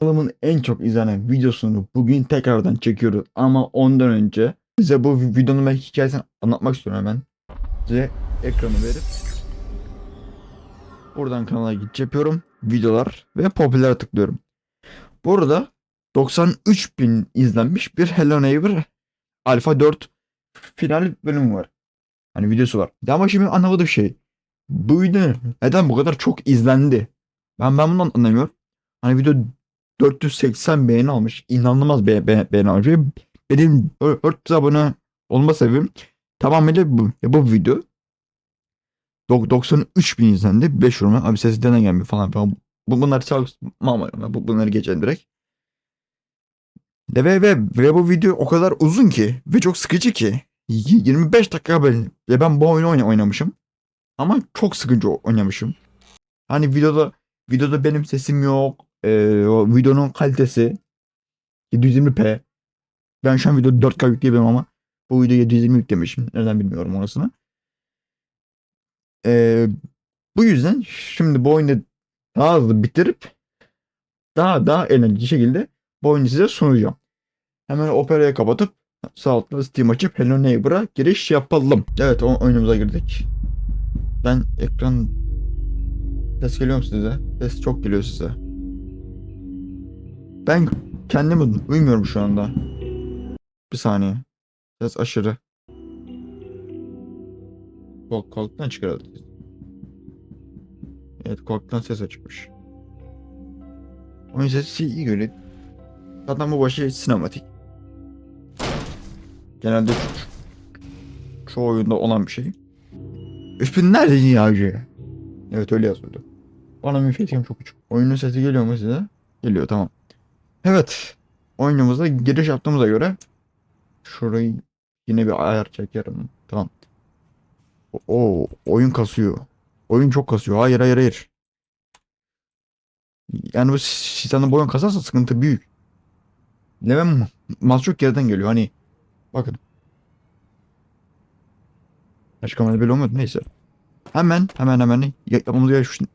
Kanalımın en çok izlenen videosunu bugün tekrardan çekiyoruz ama ondan önce size bu videonun ben hikayesini anlatmak istiyorum hemen. Size ekranı verip buradan kanala giriş yapıyorum. Videolar ve popüler tıklıyorum. Burada 93 bin izlenmiş bir Hello Neighbor Alpha 4 final bölümü var. Hani videosu var. Ama şimdi anlamadığım şey. Bu video neden bu kadar çok izlendi? Ben ben bunu anlamıyorum. Hani video 480 beğeni almış. İnanılmaz be be beğeni almış. Benim 400 abone olma sebebim tamamıyla bu, bu video. Dok- 93 bin izlendi. 5 yorum. Abi sesi denen gelmiyor falan falan. Bu, bunlar çalışmam. Bu, bunları geçelim direkt. Ve, ve, ve, bu video o kadar uzun ki ve çok sıkıcı ki. Y- 25 dakika böyle. Ve ben bu oyunu oyna- oynamışım. Ama çok sıkıcı oynamışım. Hani videoda videoda benim sesim yok. Ee, o videonun kalitesi 720p. Ben şu an video 4K yükleyemem ama bu videoyu 720 yüklemişim. Neden bilmiyorum orasını. Ee, bu yüzden şimdi bu oyunu daha hızlı bitirip daha daha eğlenceli şekilde bu oyunu size sunacağım. Hemen operayı kapatıp sağ altta Steam açıp Hello Neighbor'a giriş yapalım. Evet o oyunumuza girdik. Ben ekran ses geliyor mu size? Ses çok geliyor size. Ben kendimi duymuyorum şu anda. Bir saniye. Ses aşırı. Kol koltuktan çıkar herhalde. Evet koltuktan ses açmış. Oyun sesi iyi geliyor. Zaten bu başı sinematik. Genelde ço- çoğu oyunda olan bir şey. Üstün nerede dünyacı? Evet öyle yazıyordu. Bana müfettim çok küçük. Oyunun sesi geliyor mu size? Geliyor tamam. Evet. Oyunumuza giriş yaptığımıza göre şurayı yine bir ayar çekerim. Tamam. O oyun kasıyor. Oyun çok kasıyor. Hayır hayır hayır. Yani bu sistemde bu oyun kasarsa sıkıntı büyük. Level mas çok geriden geliyor. Hani bakın. Açık kamerada böyle olmuyordu. Neyse. Hemen hemen hemen ya- yapmamız gereken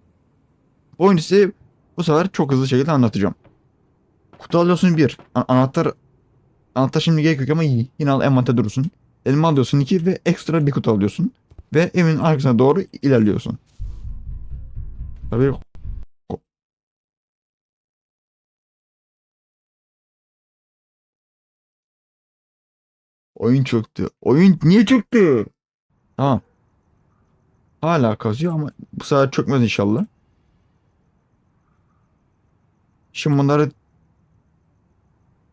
Bu oyunu size bu sefer çok hızlı şekilde anlatacağım. Kutu alıyorsun bir. A- anahtar anahtar şimdi gerek ama y- yine al envanter durursun. Elma alıyorsun iki ve ekstra bir kutu alıyorsun. Ve evin arkasına doğru ilerliyorsun. Tabii Oyun çöktü. Oyun niye çöktü? Tamam. Hala kazıyor ama bu sefer çökmez inşallah. Şimdi bunları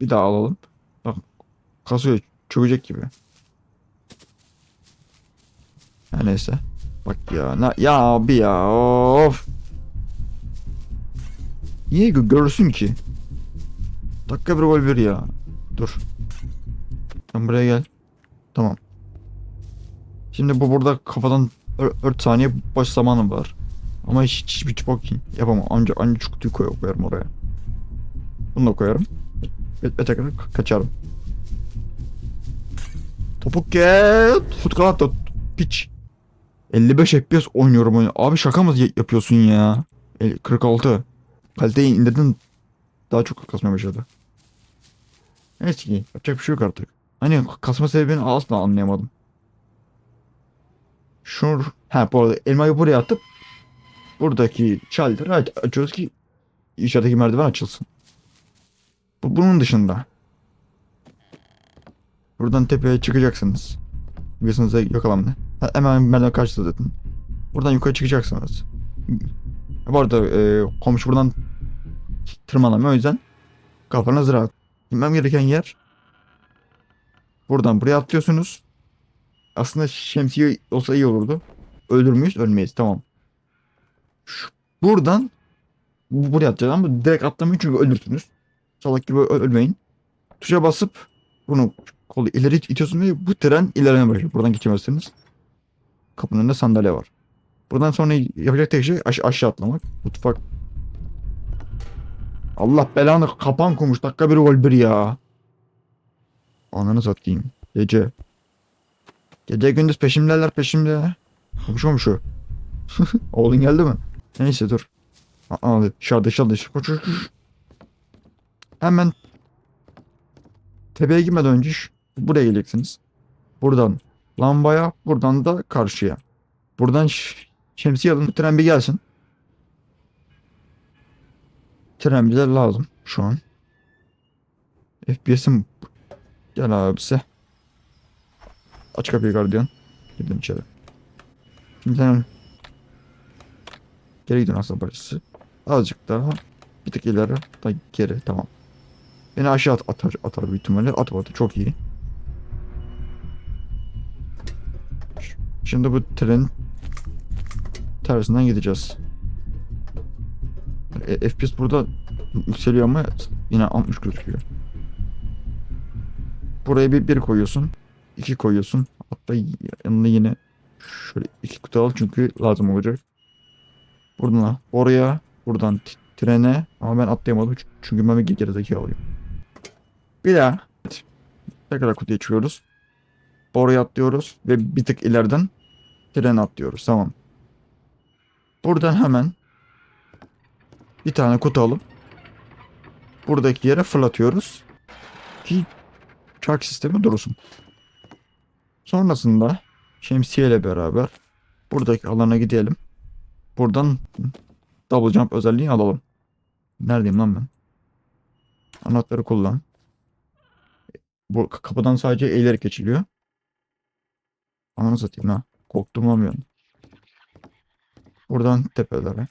bir daha alalım. Bak kasıyor çökecek gibi. Her neyse. Bak ya. Na, ya abi ya. Of. Niye gö- görürsün ki? Dakika bir gol ya. Dur. Sen buraya gel. Tamam. Şimdi bu burada kafadan 4 saniye boş zamanım var. Ama hiç hiç hiç bok yapamam. Ancak ancak şu kutuyu koy- koyarım oraya. Bunu da koyarım. Ve tekrar ka- kaçarım. Topuk gel. Tut kanat Piç. 55 FPS oynuyorum oyunu. Abi şaka mı yapıyorsun ya? El- 46. Kaliteyi indirdin. Daha çok kasmaya başladı. Neyse ki yapacak bir şey yok artık. Hani kasma sebebini asla anlayamadım. Şur. Ha bu arada elmayı buraya atıp buradaki aç açıyoruz ki içerideki merdiven açılsın. Bu, bunun dışında buradan tepeye çıkacaksınız. Biliyorsunuz yakalanma. Ha, hemen merdiven karşıda zaten. Buradan yukarı çıkacaksınız. Bu arada e, komşu buradan tırmanamıyor o yüzden kafanız rahat. Bilmem gereken yer buradan buraya atlıyorsunuz. Aslında şemsiye olsa iyi olurdu. Ölür müyüz? Ölmeyiz. Tamam. Şu- buradan bu- buraya ama direkt atlamayın çünkü ölürsünüz. Salak gibi ölmeyin. Tuşa basıp bunu kolu ileri it- itiyorsun ve bu tren ilerlemeye başlıyor. Buradan geçemezsiniz. Kapının önünde sandalye var. Buradan sonra yapacak tek şey aş- aşağı atlamak. Mutfak. Allah belanı kapan kurmuş. Dakika bir gol bir ya. Ananı satayım. Gece. Gece gündüz peşimdeler peşimde. Komşu komşu. Oğlun geldi mi? Neyse dur. Aa. Koş koş koş. Hemen tepeye girmeden önce buraya geleceksiniz. Buradan lambaya, buradan da karşıya. Buradan şemsiye alın. Tren bir gelsin. Tren bize lazım şu an. FPS'im gel abisi. Aç kapıyı gardiyan. Girdim içeri. Şimdi sen geri gidin aslan parçası. Azıcık daha. Bir tık ileri. Da geri. Tamam. Beni aşağı at, atar, atar büyük ihtimalle. At atı çok iyi. Şimdi bu tren tersinden gideceğiz. E, FPS burada yükseliyor ama yine 60 gözüküyor. Buraya bir, bir koyuyorsun. iki koyuyorsun. Hatta yanına yine şöyle iki kutu al çünkü lazım olacak. Buradan oraya, buradan trene ama ben atlayamadım çünkü ben bir gerizekalı alayım. Bir daha tekrar kutuya çıkıyoruz. Oraya atlıyoruz ve bir tık ileriden trene atlıyoruz. Tamam. Buradan hemen bir tane kutu alıp buradaki yere fırlatıyoruz ki çark sistemi dursun. Sonrasında şemsiye ile beraber buradaki alana gidelim. Buradan double jump özelliğini alalım. Neredeyim lan ben? Anahtarı kullan. Bu kapıdan sadece eğilerek geçiliyor. Ananı satayım ha. Korktum lan. Buradan tepelere.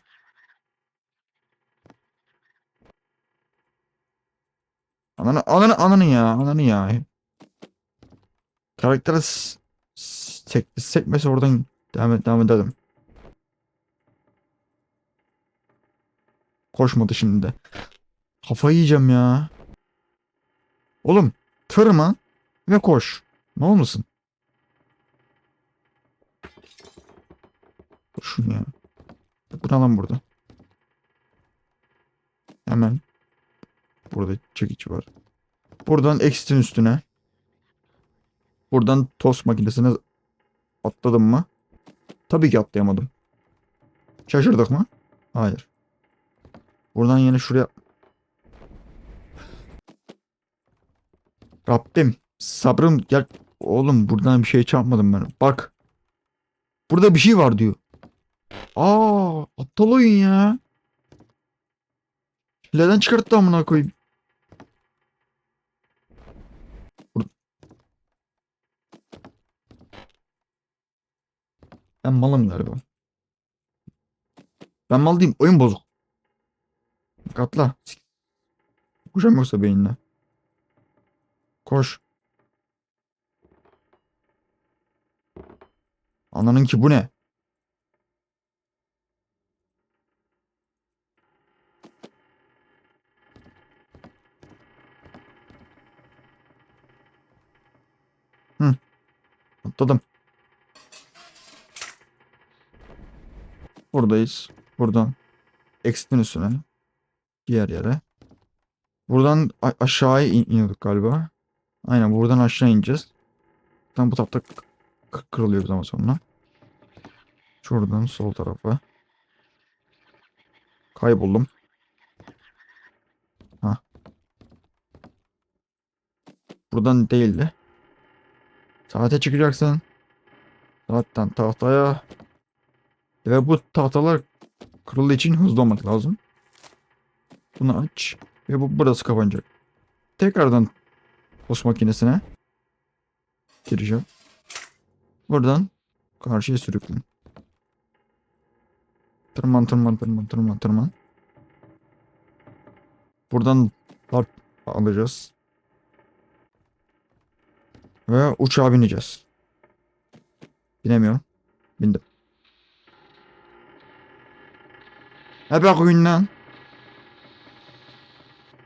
Ananı ananı ananı ya ananı ya. S- sek, sekmesi oradan devam, et, devam edelim. Koşmadı şimdi de. Kafayı yiyeceğim ya. Oğlum tırman ve koş. Ne olmasın? Koşun ya. Lan burada? Hemen. Burada çekici var. Buradan X'in üstüne. Buradan tost makinesine atladım mı? Tabii ki atlayamadım. Şaşırdık mı? Hayır. Buradan yine şuraya... Rabbim sabrım gel. Oğlum buradan bir şey çarpmadım ben. Bak. Burada bir şey var diyor. Aa, aptal oyun ya. Neden çıkarttı amına koyayım? Ben malım galiba. Ben mal değilim. Oyun bozuk. Bak atla. Koşam yoksa beyinle. Koş. Ananın ki bu ne? Hı. Atladım. Buradayız. Buradan. Exit'in üstüne. Diğer yere. Buradan aşağıya in- iniyorduk galiba. Aynen buradan aşağı ineceğiz. Tam bu tarafta kırılıyor zaman sonra. Şuradan sol tarafa. Kayboldum. Ha. Buradan değildi. Saate çıkacaksın. Saatten tahtaya. Ve bu tahtalar kırıldığı için hızlı olmak lazım. Bunu aç. Ve bu burası kapanacak. Tekrardan post makinesine gireceğim. Buradan karşıya sürüklen. Tırman tırman tırman tırman tırman. Buradan harp alacağız. Ve uçağa bineceğiz. Binemiyorum. Bindim. Bak oyundan.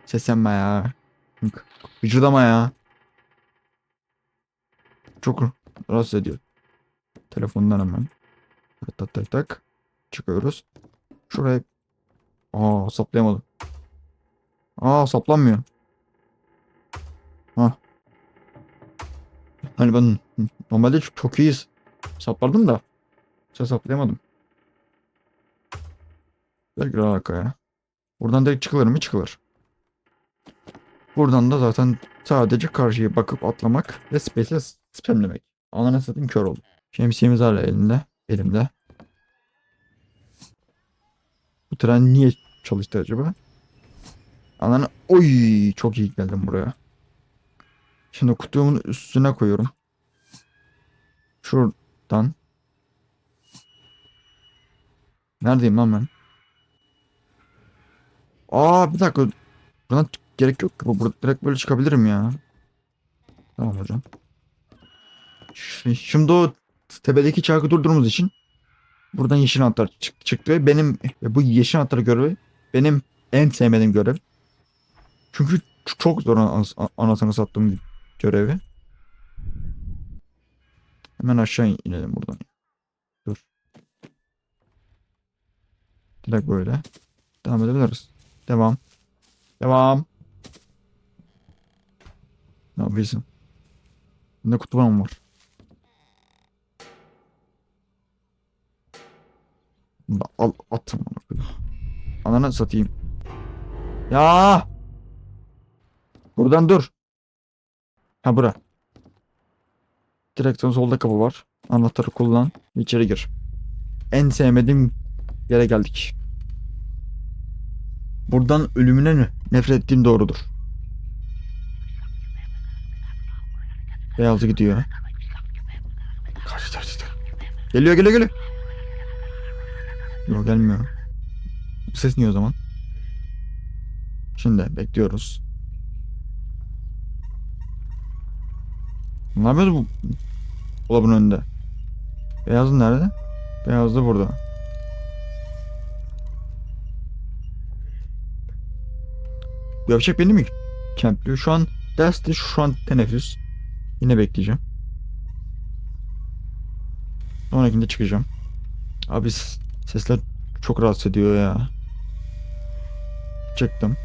Seslenme ya. Vücudama ya. Çok rahatsız ediyor. Telefondan hemen. Tak tak tak tak. Çıkıyoruz. Şuraya. Aa saplayamadım. Aa saplanmıyor. Ha. Hani ben normalde çok, çok iyi saplardım da. Sen saplayamadım. Belki arkaya. Buradan direkt çıkılır mı? Çıkılır. Buradan da zaten sadece karşıya bakıp atlamak ve space'e spamlemek. Ananı satayım kör oldum. Şemsiyemiz hala elinde. Elimde. Bu tren niye çalıştı acaba? Ananı oy çok iyi geldim buraya. Şimdi kutumun üstüne koyuyorum. Şuradan. Neredeyim lan ben? Aa bir dakika. Buradan gerek yok ki. Burada direkt böyle çıkabilirim ya. Tamam hocam. Şimdi o tepedeki çarkı durdurmamız için buradan yeşil anahtar çık- çıktı benim ve bu yeşil anahtar görevi benim en sevmediğim görev. Çünkü çok zor an- anasını sattığım görevi. Hemen aşağı inelim buradan. Dur. Direkt böyle. Devam edebiliriz. Devam. Devam. Ne yapıyorsun? Ne kutu var Al at. amına koyayım. Ananı satayım. Ya! Buradan dur. Ha bura. Direktörün solda kapı var. Anahtarı kullan. İçeri gir. En sevmediğim yere geldik. Buradan ölümüne ne- nefret ettiğim doğrudur. Beyazı gidiyor. Kaç kaç kaç. Geliyor geliyor geliyor. Yok gelmiyor. Ses niye o zaman? Şimdi bekliyoruz. Ne yapıyordu bu dolabın önünde? Beyaz nerede? Beyaz da burada. Bu yapacak beni mi kempliyor? Şu an derste şu an teneffüs. Yine bekleyeceğim. Sonrakinde çıkacağım. Abi sesler çok rahatsız ediyor ya. Çıktım.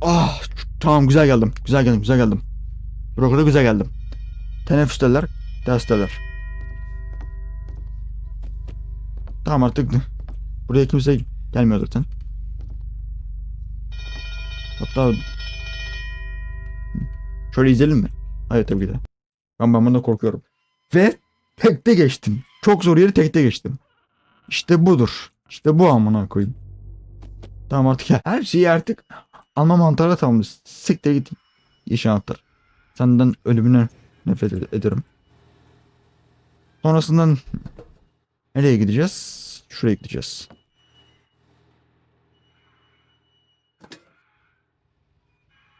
Ah tamam güzel geldim. Güzel geldim güzel geldim. Broker'a güzel geldim. Teneffüsteler, dersteler. Tamam artık buraya kimse gelmiyor zaten. Hatta şöyle izleyelim mi? Hayır tabii ki de. Ben ben bundan korkuyorum. Ve tekte geçtim. Çok zor yeri tekte geçtim. İşte budur. İşte bu amına koyayım. Tamam artık ya. Her şeyi artık alma mantarı tamam. Siktir git. İş anahtar. Senden ölümüne nefret ed- ederim. Sonrasından nereye gideceğiz? Şuraya gideceğiz.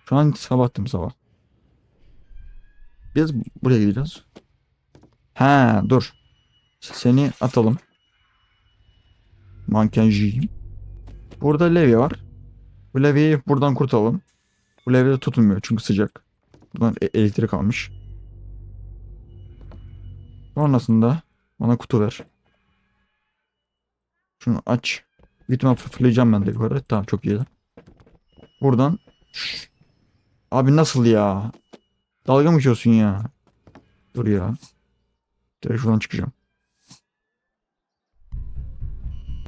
Şu an sabahtım sabah. Biz buraya gideceğiz. Ha dur. Seni atalım. Mankenci. Burada levye var. Bu levyeyi buradan kurtaralım. Bu levye de tutulmuyor çünkü sıcak. Buradan e- elektrik almış. Sonrasında bana kutu ver. Şunu aç. Fır- fırlayacağım ben de yukarı. Tamam çok iyi. Buradan. Abi nasıl ya? Dalga mı geçiyorsun ya? Dur ya. Direkt şuradan çıkacağım.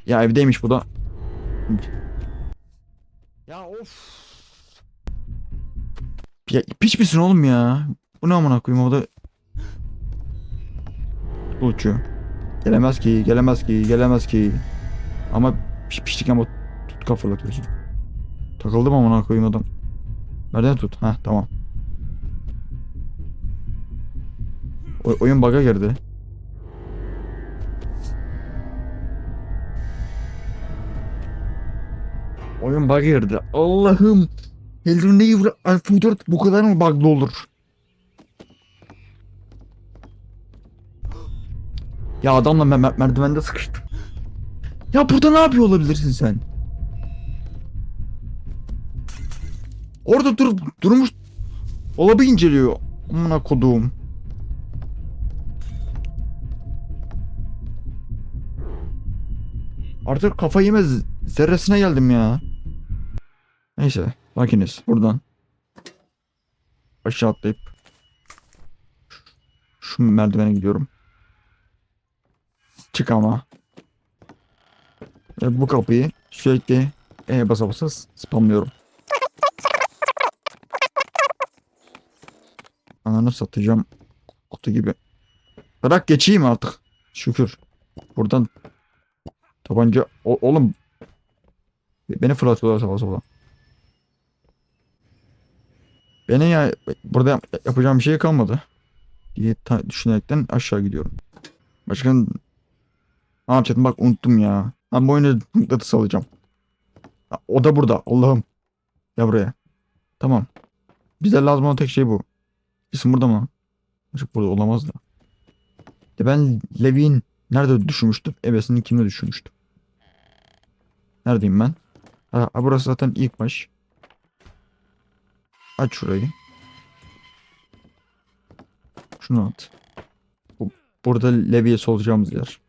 Ya evdeymiş bu da. Ya of. Ya piç misin oğlum ya? Bu ne amına koyayım o da uçuyor. Gelemez ki, gelemez ki, gelemez ki. Ama piş piçlik ama tut kafalatıyorsun. Takıldım amına koyayım adam. Nereden tut? Ha tamam. O- oyun bug'a girdi. Oyun bug'a girdi. Allah'ım. Hello Neighbor Alpha 4 bu kadar mı bug'lı olur? Ya adamla mer- merdivende sıkıştım. Ya burada ne yapıyor olabilirsin sen? Orada dur durmuş dolabı inceliyor. Amına koduğum. Artık kafa yemez zerresine geldim ya. Neyse sakiniz buradan. Aşağı atlayıp Şu merdivene gidiyorum. Çık ama. Ve bu kapıyı sürekli e basa basa spamlıyorum. Ananı satacağım. Kutu gibi. Bırak geçeyim artık. Şükür. Buradan tabanca... O- oğlum. Beni fırlatıyorlar sağa sola. Beni ya burada yap- yapacağım bir şey kalmadı. Diye düşünerekten aşağı gidiyorum. Başka ne yapacaktım bak unuttum ya. Ben bu oyunu mıknatıs alacağım. Ha, O da burada Allah'ım. Gel buraya. Tamam. Bize lazım olan tek şey bu. İsim burada mı? Açık burada olamaz da. De ben Levi'nin nerede düşürmüştüm? Ebesinin kimde düşürmüştüm? Neredeyim ben? Ha, burası zaten ilk baş. Aç şurayı. Şunu at. Bu, burada Levi'ye solacağımız yer.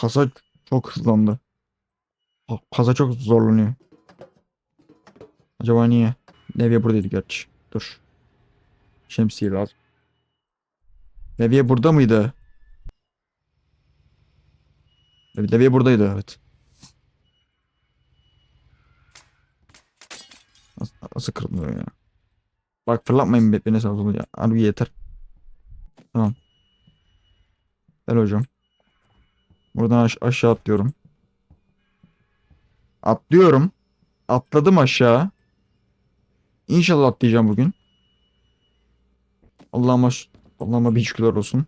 Kasa çok hızlandı. Kasa çok zorlanıyor. Acaba niye? Levye buradaydı gerçi. Dur. Şemsiye lazım. Levye burada mıydı? Lev- Levye buradaydı evet. Nasıl, nasıl kırılıyor ya? Bak fırlatmayın be- beni sağa sola ya. Harbi yeter. Tamam. Gel hocam. Buradan aş- aşağı atlıyorum. Atlıyorum. Atladım aşağı. İnşallah atlayacağım bugün. Allah'ıma Allah'ıma bir şükürler olsun.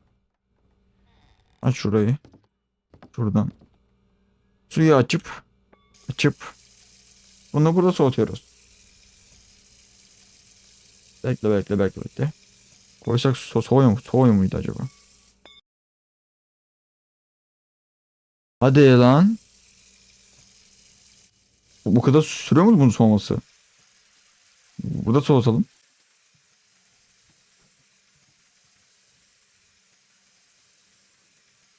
Aç şurayı. Şuradan. Suyu açıp açıp bunu burada soğutuyoruz. Bekle bekle bekle bekle. Koysak so soğuyor mu? Soğuyor muydu acaba? Hadi lan. Bu kadar sürüyor mu bunun soğuması? Burada soğutalım.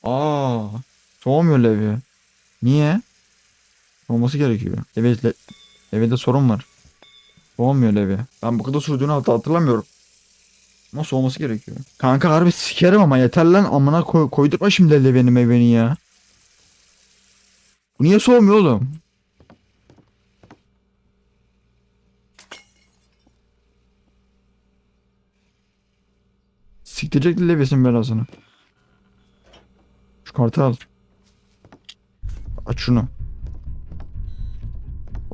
Aa, soğumuyor levye. Niye? Olması gerekiyor. Evet, le levye'de sorun var. Soğumuyor levye. Ben bu kadar sürdüğünü hat- hatırlamıyorum. Ama soğuması gerekiyor. Kanka harbi sikerim ama yeter lan amına koy koydurma şimdi levye'ni meyveni ya. Bu niye soğumuyor oğlum? Siktirecek levyesin belasını. Şu kartı al. Aç şunu.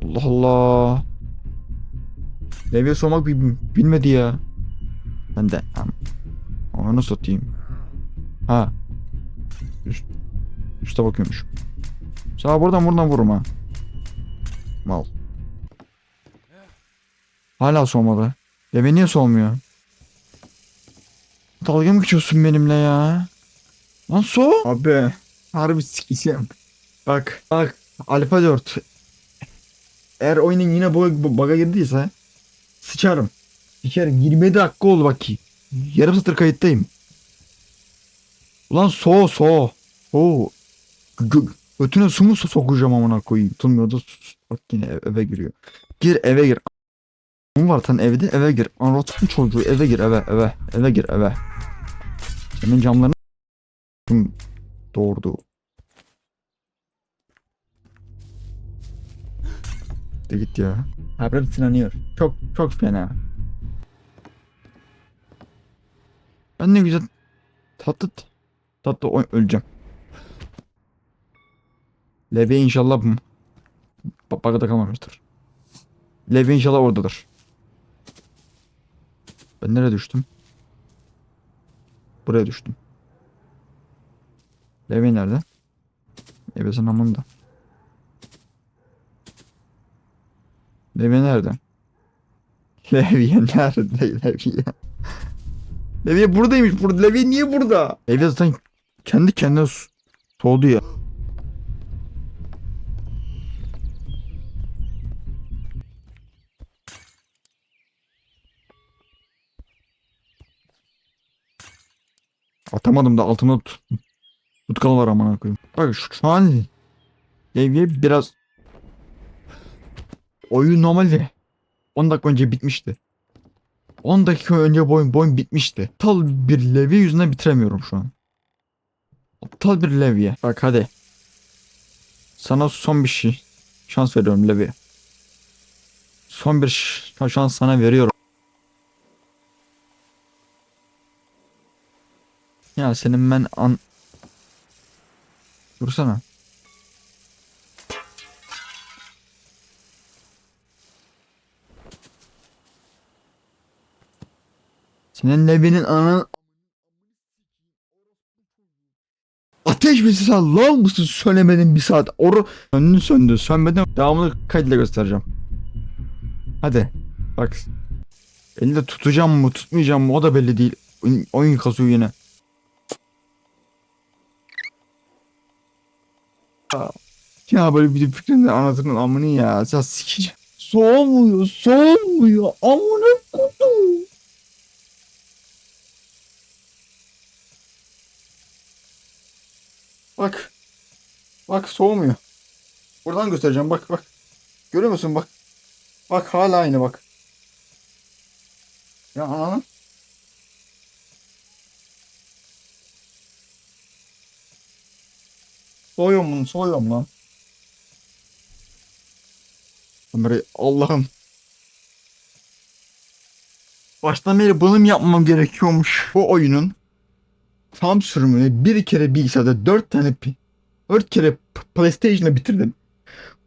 Allah Allah. Levye soğumak bil- bilmedi ya. Ben de onu satayım. Ha. Üst, üste bakıyormuş. Sağ buradan buradan vururum ha. Mal. Hala soğumadı. Levye niye soğumuyor? Dalga mı geçiyorsun benimle ya? Lan so. Abi. Harbi sikeceğim. Bak. Bak. Alfa 4. Eğer oyunun yine bu bug'a girdiyse sıçarım. Sıçarım. 27 dakika oldu bak ki. Yarım satır kayıttayım. Ulan so so. O. Gö- Götüne su mu so- sokacağım amına koyayım. Tutmuyor da sus. Bak yine eve, giriyor. Gir eve gir. Ne var sen evde eve gir. Anlatın çocuğu eve gir eve eve. Eve gir eve. Senin camlarını doğurdu. De git ya. Habire sinanıyor. Çok çok fena. Ben ne güzel tatlı tatlı öleceğim. Leve inşallah bagada kalmamıştır. Leve inşallah oradadır. Ben nereye düştüm? Buraya düştüm. Levi nerede? Ebesin amında. Levi nerede? Levi nerede? Levi. Levi buradaymış. Burada. Levi niye burada? Levi zaten kendi kendine soğudu ya. Atamadım da altımda tut. Tutkal var amına koyayım. Bak şu, an Levye biraz oyun normalde 10 dakika önce bitmişti. 10 dakika önce boyun boyun bitmişti. Aptal bir levye yüzünden bitiremiyorum şu an. Aptal bir levye. Bak hadi. Sana son bir şey. Şans veriyorum levye. Son bir şans sana veriyorum. Ya senin ben an... Dursana. Senin Levi'nin ananın... Ateş bir saat lan mısın söylemedin bir saat. Oru söndü söndü sönmeden devamını kaydıyla göstereceğim. Hadi bak. Elinde tutacağım mı tutmayacağım mı o da belli değil. Oyun kasıyor yine. Ya, Ya böyle bir fikrini anlatırın amını ya. Sen sikeceğim. Soğumuyor soğumuyor amına kodum. Bak. Bak soğumuyor. Buradan göstereceğim bak bak. Görüyor musun bak. Bak hala aynı bak. Ya ananı. Soğuyorum bunu soğuyorum lan. Kamerayı Allah'ım. Baştan beri bunu yapmam gerekiyormuş? Bu oyunun tam sürümünü bir kere bilgisayarda dört tane dört kere PlayStation'da bitirdim.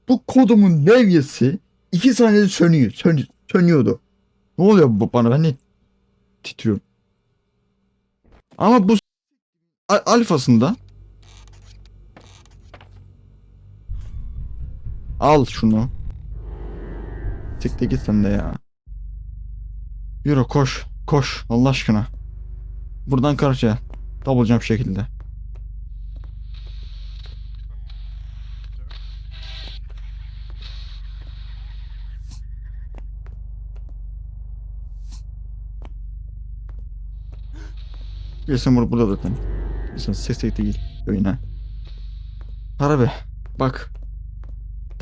Bu kodumun levyesi iki saniyede sönüyor. Sön, sönüyordu. Ne oluyor bu bana? Ben ne titriyorum. Ama bu alfasında al şunu. Siktir git sen de ya. Yürü koş. Koş Allah aşkına. Buradan karşıya. Double jump şekilde. Bur- burada zaten. Wilson ses tek değil. Oyuna. Harbi. Bak.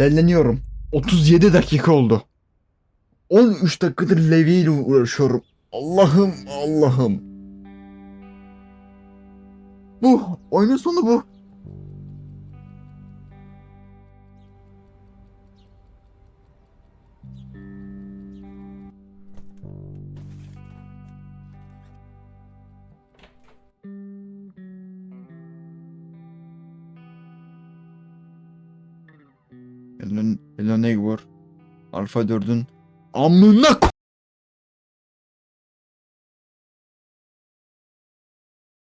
Delleniyorum. 37 dakika oldu. 13 dakikadır Levi ile uğraşıyorum. Allah'ım Allah'ım. Bu. Oyunun sonu bu. Elon Egbor. Alfa 4'ün amına ko